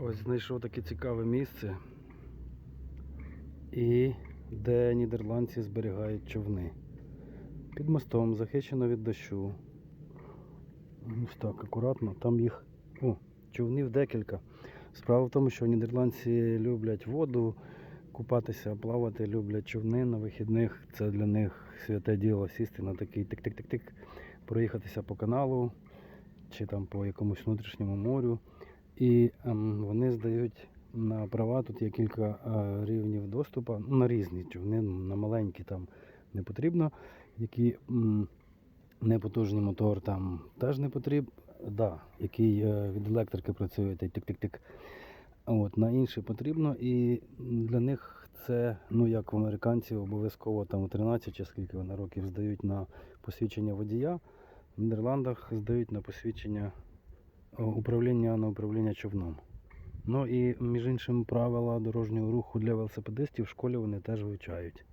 Ось знайшов таке цікаве місце, і де нідерландці зберігають човни. Під мостом захищено від дощу. Ось так, акуратно. Там їх о, човнів декілька. Справа в тому, що нідерландці люблять воду, купатися, плавати, люблять човни на вихідних. Це для них святе діло сісти на такий тик-тик-тик-тик, проїхатися по каналу чи там по якомусь внутрішньому морю. І ем, вони здають на права. Тут є кілька е, рівнів доступу ну, на різні човни, на маленькі там не потрібно, які непотужний мотор там теж не потрібно. Да, який е, від електрики працює, тик-тик-тик. От, на інші потрібно, і для них це, ну як в американців, обов'язково там 13 чи скільки вони років здають на посвідчення водія. В Нідерландах здають на посвідчення управління на управління човном. Ну і між іншим правила дорожнього руху для велосипедистів в школі вони теж вивчають.